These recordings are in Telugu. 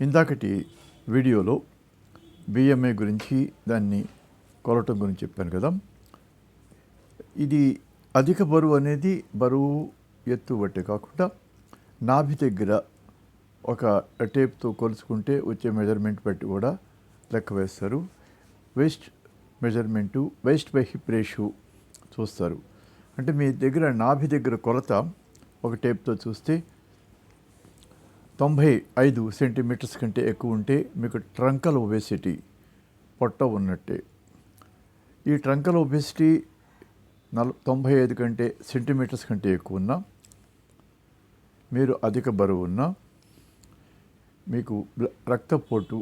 ఇందాకటి వీడియోలో బిఎంఏ గురించి దాన్ని కొలవటం గురించి చెప్పాను కదా. ఇది అధిక బరువు అనేది బరువు ఎత్తు బట్టే కాకుండా నాభి దగ్గర ఒక టేప్తో కొలుచుకుంటే వచ్చే మెజర్మెంట్ బట్టి కూడా లెక్క వేస్తారు. Waist measurement waist by hip ratio చూస్తారు. అంటే మీ దగ్గర నాభి దగ్గర కొలత ఒక టేప్తో చూస్తే తొంభై ఐదు సెంటీమీటర్స్ కంటే ఎక్కువ ఉంటే మీకు ట్రంకల్ ఒబేసిటీ పొట్ట ఉన్నట్టే. ఈ ట్రంకల్ ఒబేసిటీ నల్ తొంభై ఐదు కంటే సెంటీమీటర్స్ కంటే ఎక్కువ ఉన్నా మీరు అధిక బరువు ఉన్నా మీకు రక్తపోటు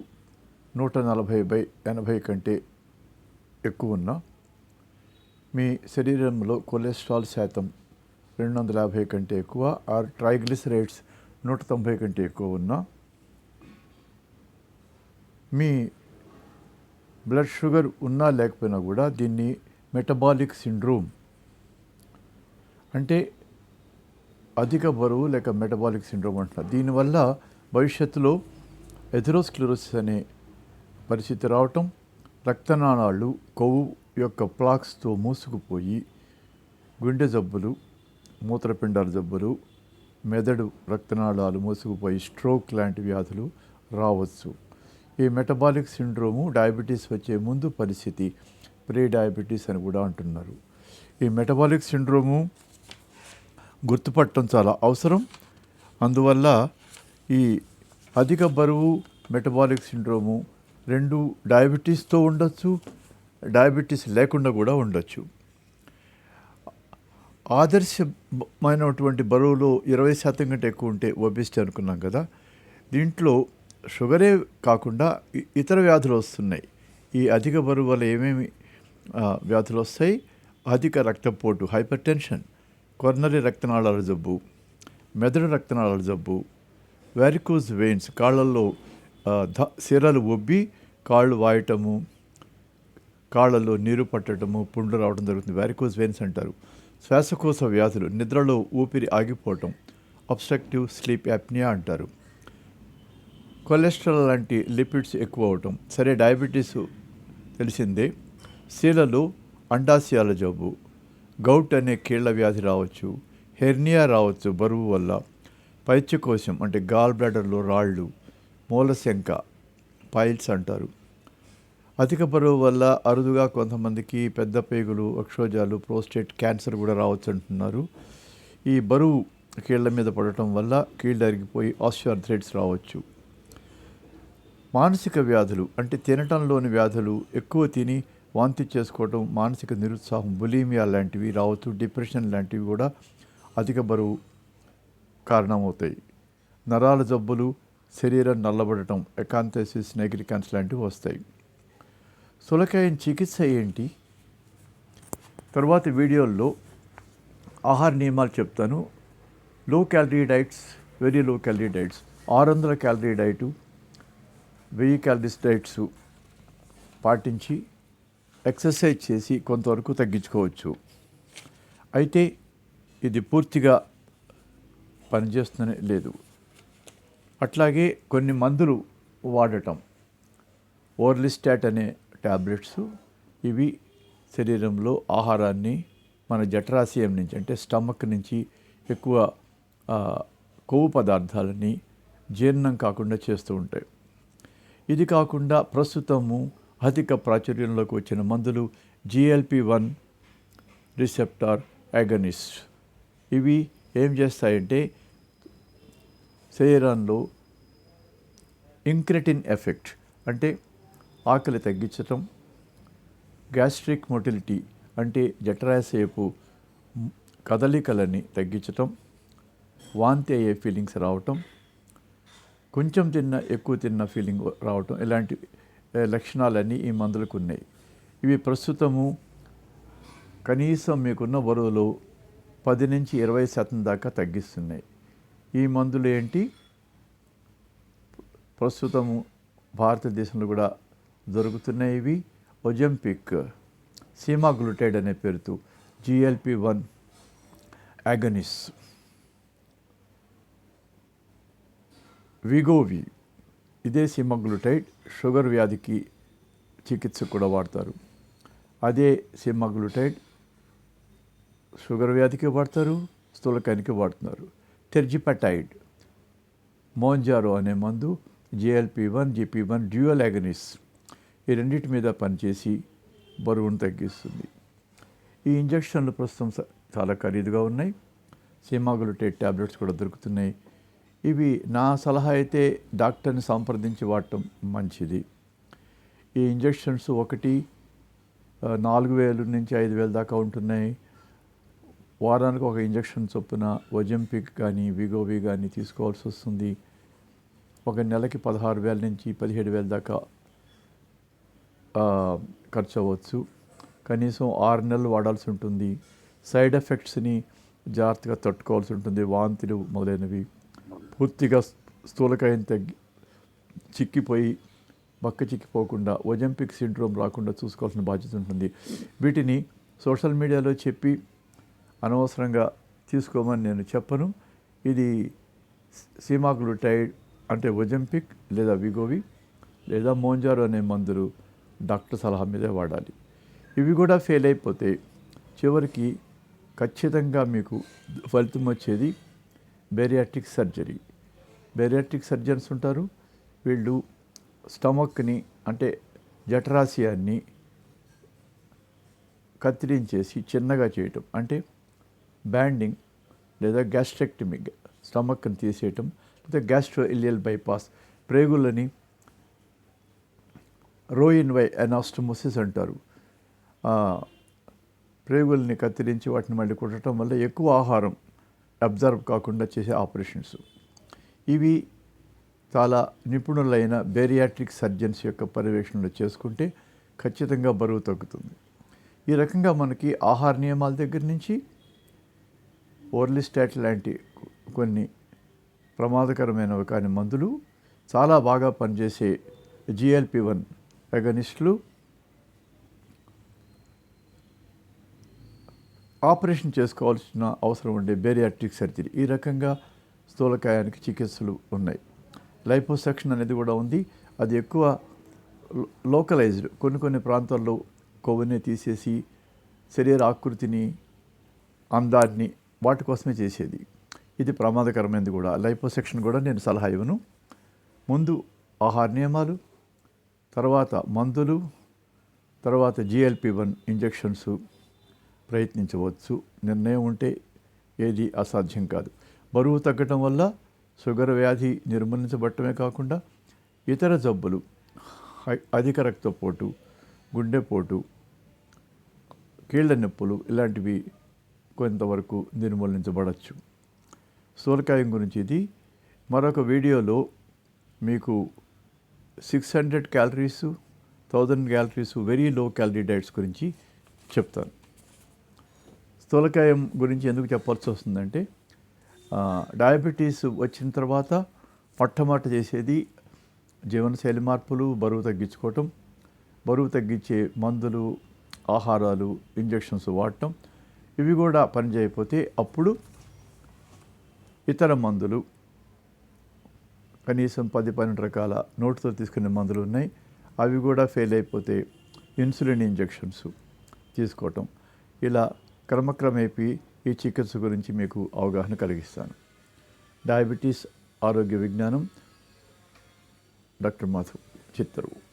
నూట నలభై బై ఎనభై కంటే ఎక్కువ ఉన్నా మీ శరీరంలో కొలెస్ట్రాల్ శాతం రెండు వందల యాభై కంటే ఎక్కువ ఆర్ ట్రైగ్లిసరైడ్స్ నూట తొంభై కంటే ఎక్కువ ఉన్నా మీ బ్లడ్ షుగర్ ఉన్నా లేకపోయినా కూడా దీన్ని మెటబాలిక్ సిండ్రోమ్ అంటే అధిక బరువు లేక మెటబాలిక్ సిండ్రోమ్ అంటున్నారు దీనివల్ల భవిష్యత్తులో ఎథెరోస్క్లెరోసిస్ అనే పరిస్థితి రావటం రక్తనాళాలు కొవ్వు యొక్క ప్లాక్స్తో మూసుకుపోయి గుండె జబ్బులు మూత్రపిండాల జబ్బులు మెదడు రక్తనాళాలు మూసుకుపోయి స్ట్రోక్ లాంటి వ్యాధులు రావచ్చు. ఈ మెటబాలిక్ సిండ్రోము డయాబెటీస్ వచ్చే ముందు పరిస్థితి ప్రీ డయాబెటీస్ అని కూడా అంటున్నారు. ఈ మెటబాలిక్ సిండ్రోము గుర్తుపట్టడం చాలా అవసరం. అందువల్ల ఈ అధిక బరువు మెటబాలిక్ సిండ్రోము రెండు డయాబెటీస్తో ఉండొచ్చు డయాబెటీస్ లేకుండా కూడా ఉండొచ్చు. ఆదర్శమైనటువంటి బరువులో ఇరవై శాతం కంటే ఎక్కువ ఉంటే ఒబిసిటీ అనుకున్నాం కదా. దీంట్లో షుగరే కాకుండా ఇతర వ్యాధులు వస్తున్నాయి. ఈ అధిక బరువు వల్ల ఏమేమి వ్యాధులు వస్తాయి? అధిక రక్తపోటు హైపర్ టెన్షన్ కొర్నరీ రక్తనాళాల జబ్బు మెదడు రక్తనాళాల జబ్బు వెరికోజ్ వెయిన్స్ కాళ్ళల్లో ధ సిరలు ఒబ్బి కాళ్ళు వాయటము కాళ్ళలో నీరు పట్టడము పుండ్లు రావడం జరుగుతుంది. వెరికోజ్ వెయిన్స్ అంటారు. శ్వాసకోశ వ్యాధులు నిద్రలో ఊపిరి ఆగిపోవటం అబ్స్ట్రక్టివ్ స్లీప్ యాప్నియా అంటారు. కొలెస్ట్రాల్ లాంటి లిపిడ్స్ ఎక్కువ అవటం సరే డయాబెటీస్ తెలిసిందే. స్త్రీలలో అండాశయాల జబ్బు గౌట్ అనే కీళ్ళ వ్యాధి రావచ్చు హెర్నియా రావచ్చు బరువు వల్ల పైత్యకోశం అంటే గాల్ బ్లాడర్లో రాళ్ళు మూలశంక పైల్స్ అంటారు. అధిక బరువు వల్ల అరుదుగా కొంతమందికి పెద్ద పేగులు అక్షోజాలు ప్రోస్టేట్ క్యాన్సర్ కూడా రావచ్చు అంటున్నారు. ఈ బరువు కీళ్ళ మీద పడటం వల్ల కీళ్ళు అరిగిపోయి ఆస్టియోఆర్థరైటిస్ రావచ్చు. మానసిక వ్యాధులు అంటే తినటంలోని వ్యాధులు ఎక్కువ తిని వాంతి చేసుకోవటం మానసిక నిరుత్సాహం బులీమియా లాంటివి రావచ్చు డిప్రెషన్ లాంటివి కూడా అధిక బరువు కారణమవుతాయి. నరాల జబ్బులు శరీరం నల్లబడటం ఎకాంతసిస్ నెగ్రికాన్స్ లాంటివి వస్తాయి. సులకాయం చికిత్స ఏంటి? తరువాత వీడియోల్లో ఆహార నియమాలు చెప్తాను. Low calorie diets very low calorie diets ఆరు వందల క్యాలరీ డైటు వెయ్యి క్యాలరీస్ డైట్స్ పాటించి ఎక్సర్సైజ్ చేసి కొంతవరకు తగ్గించుకోవచ్చు. అయితే ఇది పూర్తిగా పనిచేస్తూనే లేదు. అట్లాగే కొన్ని మందులు వాడటం. ఓర్లిస్టాట్ అనే ట్యాబ్లెట్స్ ఇవి శరీరంలో ఆహారాన్ని మన జఠరాశయం నుంచి అంటే స్టమక్ నుంచి ఎక్కువ కొవ్వు పదార్థాలని జీర్ణం కాకుండా చేస్తూ ఉంటాయి. ఇది కాకుండా ప్రస్తుతము అధిక ప్రాచుర్యంలోకి వచ్చిన మందులు జిఎల్పి వన్ రిసెప్టార్ యాగనిస్ట్ ఇవి ఏం చేస్తాయంటే శరీరంలో ఇంక్రెటిన్ ఎఫెక్ట్ అంటే ఆకలి తగ్గించటం గ్యాస్ట్రిక్ మొటిలిటీ అంటే జఠరాసేపు కదలికలని తగ్గించటం వాంతి అయ్యే ఫీలింగ్స్ రావటం కొంచెం తిన్న ఎక్కువ తిన్న ఫీలింగ్ రావటం ఇలాంటి లక్షణాలన్నీ ఈ మందులకు ఉన్నాయి. ఇవి ప్రస్తుతము కనీసం మీకున్న బరువులో పది నుంచి ఇరవై శాతం దాకా తగ్గిస్తున్నాయి. ఈ మందులు ఏంటి? ప్రస్తుతము భారతదేశంలో కూడా దొరుకుతున్నాయి ఇవి ఒజంపిక్ సీమాగ్లూటైడ్ అనే పేరుతో జిఎల్పి వన్ యాగనిస్ విగోవి ఇదే సిమగ్లుటైడ్ షుగర్ వ్యాధికి చికిత్స కూడా వాడతారు. అదే సిమగ్లుటైడ్ షుగర్ వ్యాధికి వాడతారు స్థూలకానికి వాడుతున్నారు. టెర్జిపటైడ్ మోంజారో అనే మందు GLP one GIP one dual agonist ఈ రెండింటి మీద పనిచేసి బరువును తగ్గిస్తుంది. ఈ ఇంజక్షన్లు ప్రస్తుతం స- చాలా ఖరీదుగా ఉన్నాయి. సిమాగులుటేట్ ట్యాబ్లెట్స్ కూడా దొరుకుతున్నాయి. ఇవి నా సలహా అయితే డాక్టర్ని సంప్రదించి వాడటం మంచిది. ఈ ఇంజక్షన్స్ ఒకటి నాలుగు వేలు నుంచి ఐదు వేల దాకా ఉంటున్నాయి. వారానికి ఒక ఇంజక్షన్ చొప్పున ఒజంపిక్ కానీ విగోవి కానీ తీసుకోవాల్సి వస్తుంది. ఒక నెలకి పదహారు వేల నుంచి పదిహేడు వేల దాకా ఖర్చు అవ్వచ్చు కనీసం ఆరు నెలలు వాడాల్సి ఉంటుంది. సైడ్ ఎఫెక్ట్స్ని జాగ్రత్తగా తట్టుకోవాల్సి ఉంటుంది. వాంతులు మొదలైనవి. పూర్తిగా స్థూలకాయం తగ్గి చిక్కిపోయి బక్క చిక్కిపోకుండా ఒజంపిక్ సిండ్రోమ్ రాకుండా చూసుకోవాల్సిన బాధ్యత ఉంటుంది. వీటిని సోషల్ మీడియాలో చెప్పి అనవసరంగా తీసుకోమని నేను చెప్పను. ఇది సీమాగ్లూటైడ్ అంటే ఒజంపిక్ లేదా విగోవి లేదా మోంజారో అనే మందులు డాక్టర్ సలహా మీదే వాడాలి. ఇవి కూడా ఫెయిల్ అయిపోతే చివరికి ఖచ్చితంగా మీకు ఫలితం వచ్చేది బేరియాట్రిక్ సర్జరీ. బేరియాట్రిక్ సర్జన్స్ ఉంటారు. వీళ్ళు స్టమక్ని అంటే జఠరాశయాన్ని కత్తిరించేసి చిన్నగా చేయటం అంటే బ్యాండింగ్ లేదా గ్యాస్ట్రెక్టమీ స్టమక్ని తీసేయటం లేదా గ్యాస్ట్రో ఇలియల్ బైపాస్ ప్రేగులని రోయిన్ వై అనాస్టమోసిస్ అంటారు. ప్రేగుల్ని కత్తిరించి వాటిని మళ్ళీ కుట్టడం వల్ల ఎక్కువ ఆహారం అబ్జర్వ్ కాకుండా చేసే ఆపరేషన్స్. ఇవి చాలా నిపుణులైన బేరియాట్రిక్ సర్జన్స్ యొక్క పర్యవేక్షణలో చేసుకుంటే ఖచ్చితంగా బరువు తగ్గుతుంది. ఈ రకంగా మనకి ఆహార నియమాల దగ్గర నుంచి ఓర్లిస్టాట్ లాంటి కొన్ని ప్రమాదకరమైనవి కాని మందులు చాలా బాగా పనిచేసే జిఎల్పి వన్ ఎగనిస్టులు ఆపరేషన్ చేసుకోవాల్సిన అవసరం ఉండే బేరియాట్రిక్ సర్జరీ. ఈ రకంగా స్థూలకాయానికి చికిత్సలు ఉన్నాయి. లైపోసెక్షన్ అనేది కూడా ఉంది. అది ఎక్కువ లోకలైజ్డ్. కొన్ని కొన్ని ప్రాంతాల్లో కొవ్వుని తీసేసి శరీర ఆకృతిని అందాన్ని వాటి కోసమే చేసేది. ఇది ప్రమాదకరమైనది కూడా. లైపోసెక్షన్ కూడా నేను సలహా ఇవ్వను. ముందు ఆహార నియమాలు తర్వాత మందులు తర్వాత జిఎల్పి వన్ ఇంజెక్షన్స్ ప్రయత్నించవచ్చు. నిర్ణయం ఉంటే ఏది అసాధ్యం కాదు. బరువు తగ్గటం వల్ల షుగర్ వ్యాధి నిర్మూలించబడటమే కాకుండా ఇతర జబ్బులు హై- అధిక రక్తపోటు గుండెపోటు కీళ్ళ నొప్పులు ఇలాంటివి కొంతవరకు నిర్మూలించబడచ్చు. స్థూలకాయం గురించి ఇది. మరొక వీడియోలో మీకు six hundred calories thousand calories very low calorie diets గురించి చెప్తాను. స్థూలకాయం గురించి ఎందుకు చెప్పాల్సి వస్తుందంటే డయాబెటీస్ వచ్చిన తర్వాత మొట్టమొదట చేసేది జీవనశైలి మార్పులు బరువు తగ్గించుకోవటం బరువు తగ్గించే మందులు ఆహారాలు ఇంజెక్షన్స్ వాడటం ఇవి కూడా పనిచేయకపోతే అప్పుడు ఇతర మందులు కనీసం పది పన్నెండు రకాల నోటుతో తీసుకునే మందులు ఉన్నాయి. అవి కూడా ఫెయిల్ అయిపోతే ఇన్సులిన్ ఇంజెక్షన్స్ తీసుకోవటం. ఇలా క్రమక్రమేపీ ఈ చికిత్స గురించి మీకు అవగాహన కలిగిస్తాను. డయాబెటీస్ ఆరోగ్య విజ్ఞానం డాక్టర్ మాధవ్ చిత్తరువు